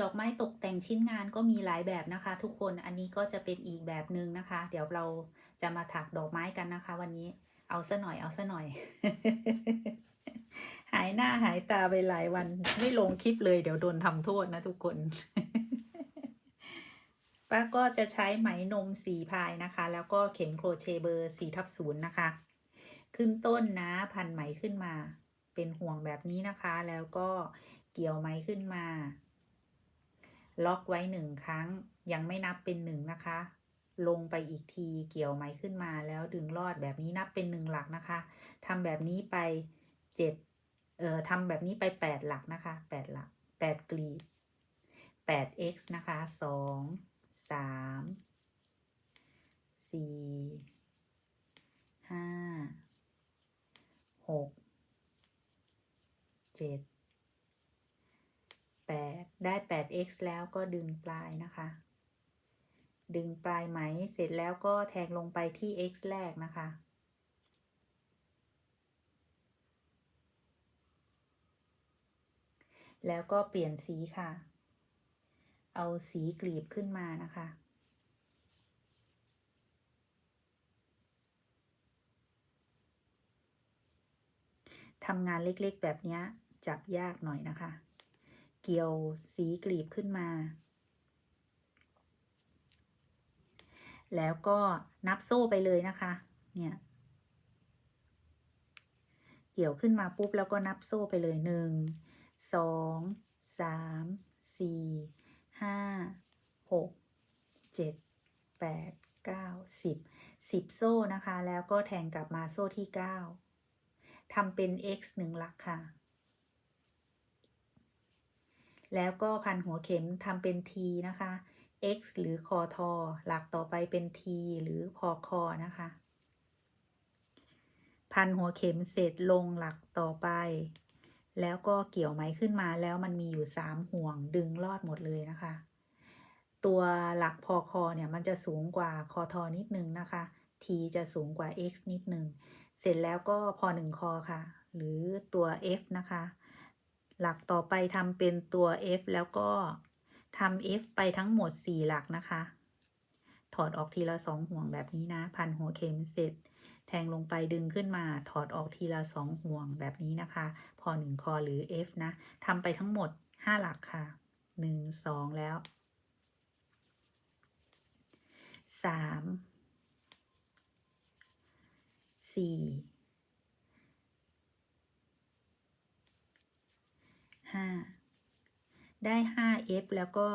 ดอกไม้ตกแต่งชิ้นงานก็มีหลายแบบนะคะ ทุกคนอันนี้ก็จะเป็นอีกแบบหนึ่งนะคะ เดี๋ยวเราจะมาถักดอกไม้กันนะคะ วันนี้เอาซะหน่อยเอาซะหน่อย หายหน้าหายตาไปหลายวัน ไม่ลงคลิปเลยเดี๋ยวโดนทำโทษนะทุกคนป้าก็จะใช้ไหมนมสีพายนะคะ แล้วก็เข็มโครเชต์เบอร์สี่ทับศูนย์นะคะ ขึ้นต้นนะพันไหมขึ้นมา เป็นห่วงแบบนี้นะคะ แล้วก็เกี่ยวไหมขึ้นมา ล็อกไว้หนึ่งครั้ง ยังไม่นับเป็นหนึ่งนะคะ ลงไปอีกทีเกี่ยวไหมขึ้นมาแล้วดึงลอดแบบนี้นับเป็นหนึ่งหลักนะคะทำแบบนี้ไปเจ็ดเอ่อทำแบบนี้ไปแปดหลักนะคะแปดหลักแปดกลีบแปด x นะคะสองสามสี่ห้าหกเจ็ด ได้แปด x แล้วก็ดึงปลายนะคะ ดึงปลายไหมเสร็จแล้วก็แทงลงไปที่ x แรกนะคะ แล้วก็เปลี่ยนสีค่ะ เอาสีกลีบขึ้นมานะคะทำงานเล็กๆแบบนี้จับยากหน่อยนะคะ เกี่ยวสีกลีบขึ้นมา แล้วก็นับโซ่ไปเลยนะคะ เนี่ย เกี่ยวขึ้นมาปุ๊บแล้วก็นับโซ่ไปเลยหนึ่งสองสามสี่ห้าหกเจ็ดแปดเก้าสิบสิบโซ่นะคะ แล้วก็แทงกลับมาโซ่ที่เก้าทำเป็น x หนึ่งหลักค่ะ แล้วก็พันหัวเข็มทำเป็น t นะคะ x หรือคอทอหลักต่อไปเป็น t หรือพอคอนะคะ พันหัวเข็มเสร็จลงหลักต่อไป แล้วก็เกี่ยวไหมขึ้นมาแล้วมันมีอยู่สามห่วงดึงลอดหมดเลยนะคะ ตัวหลักพอคอเนี่ยมันจะสูงกว่าคอทอนิดนึงนะคะ t จะสูงกว่า x นิดนึง เสร็จแล้วก็พอหนึ่งคอค่ะ หรือตัว f นะคะ หลักต่อไปทำเป็นตัว f แล้วก็ทำ f ไปทั้งหมด 4 หลักนะคะ ถอดออกทีละสองห่วงแบบนี้นะ พันหัวเข็มเสร็จ แทงลงไปดึงขึ้นมา ถอดออกทีละสองห่วงแบบนี้นะคะ พอหนึ่งคอหรือ f นะทำไปทั้งหมด 5 หลักค่ะ 1 2 แล้ว 3 4 5ได้ 5f แล้วก็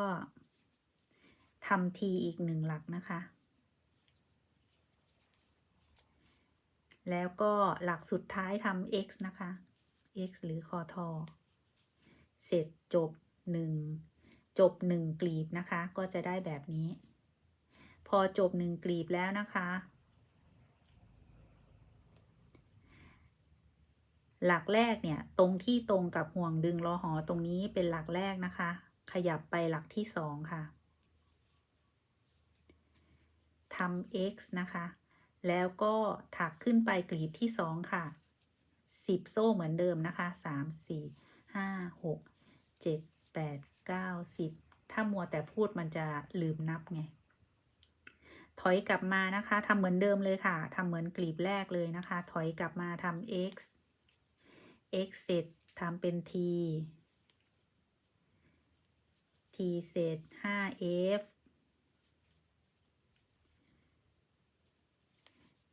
ทำ t อีกหนึ่งหลักนะคะ แล้วก็หลักสุดท้ายทำ x นะคะ x หรือคอทอเสร็จจบ1จบ1กลีบนะคะ ก็จะได้แบบนี้ พอจบ1กลีบแล้วนะคะ หลักแรกเนี่ยตรงที่ตรงกับห่วงดึงรอหอตรงนี้เป็นหลักแรกนะคะ ขยับไปหลักที่สองค่ะทำ x นะคะ แล้วก็ถักขึ้นไปกลีบที่สองค่ะสิบโซ่เหมือนเดิมนะคะสามสี่ห้าหกเจ็ดแปดเก้าสิบถ้ามัวแต่พูดมันจะลืมนับไง ถอยกลับมานะคะทำเหมือนเดิมเลยค่ะทำเหมือนกลีบแรกเลยนะคะ ถอยกลับมาทำ x x เสร็จทำเป็น t t เสร็จ 5f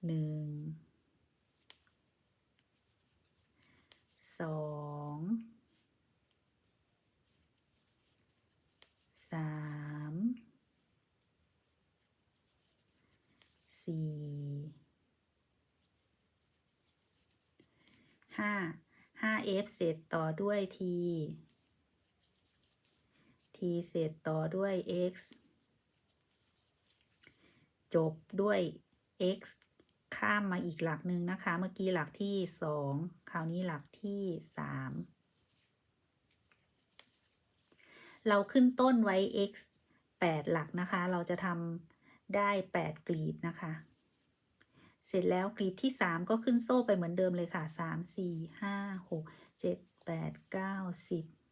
หนึ่ง สอง สาม สี่ ห้า ห้า f เสร็จต่อด้วย t t เสร็จต่อด้วย x จบด้วย x ข้ามมาอีกหลักหนึ่งนะคะ เมื่อกี้หลักที่สองคราวนี้หลักที่สามเราขึ้นต้นไว้ x 8 หลักนะคะ เราจะทำได้ 8 กลีบนะคะ เสร็จแล้วกลีบที่ 3 ก็ขึ้นโซ่ไปเหมือนเดิมเลยค่ะ 3 4 5 6 7 8 9 10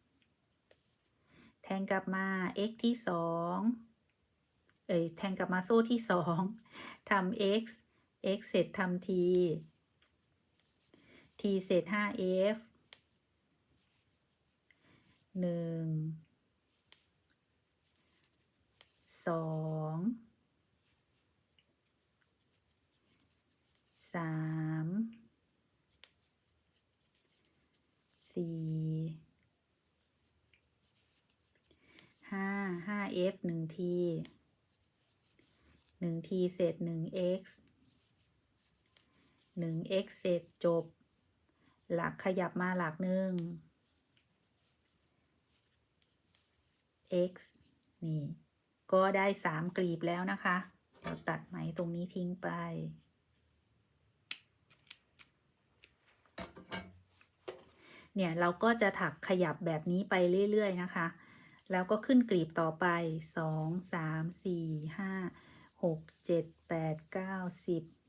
แทงกลับมา x ที่ 2 เอ้ยแทงกลับมาโซ่ที่ 2 ทำ x x เสร็จทำ t t เศษ 5f 1 2 สามสี่ห้าห้า f หนึ่งทีหนึ่งทีเสร็จหนึ่ง x หนึ่ง x เสร็จบ หลักขยับมาหลักหนึ่ง x นี่ ก็ได้สามกลีบแล้วนะคะเดี๋ยวตัดไหมตรงนี้ทิ้งไป เนี่ยเราก็จะถักขยับแบบนี้ไปเรื่อยๆนะคะ แล้วก็ขึ้นกลีบต่อไป 2 3 4 5 6 7 8 9 10